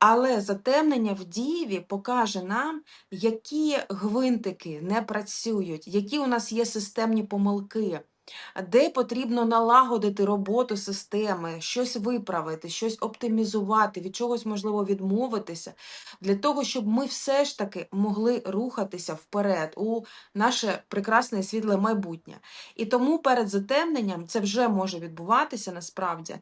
Але затемнення в Дієві покаже нам, які гвинтики не працюють, які у нас є системні помилки, де потрібно налагодити роботу системи, щось виправити, щось оптимізувати, від чогось можливо відмовитися, для того, щоб ми все ж таки могли рухатися вперед у наше прекрасне світле майбутнє. І тому перед затемненням це вже може відбуватися насправді.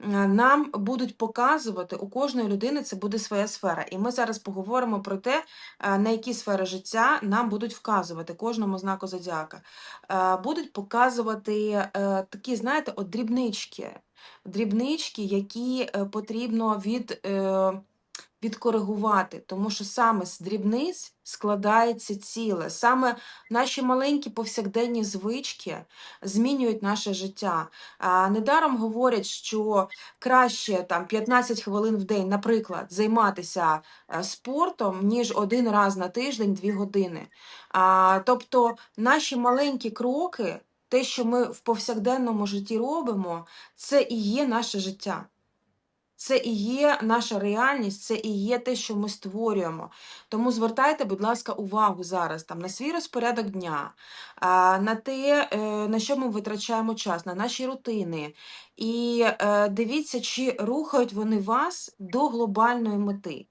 Е, Нам будуть показувати, у кожної людини це буде своя сфера. І ми зараз поговоримо про те, е, на які сфери життя нам будуть вказувати кожному знаку зодіака. Е, Будуть показувати такі, знаєте, от дрібнички. Дрібнички, які потрібно від, відкоригувати, тому що саме з дрібниць складається ціле. Саме наші маленькі повсякденні звички змінюють наше життя. А, недаром говорять, що краще там 15 хвилин в день, наприклад, займатися е, спортом, ніж один раз на тиждень 2 години. Тобто наші маленькі кроки, те, що ми в повсякденному житті робимо, це і є наше життя. Це і є наша реальність, це і є те, що ми створюємо. Тому звертайте, будь ласка, увагу зараз там на свій розпорядок дня, на те, е, на що ми витрачаємо час, на наші рутини. І е, дивіться, чи рухають вони вас до глобальної мети.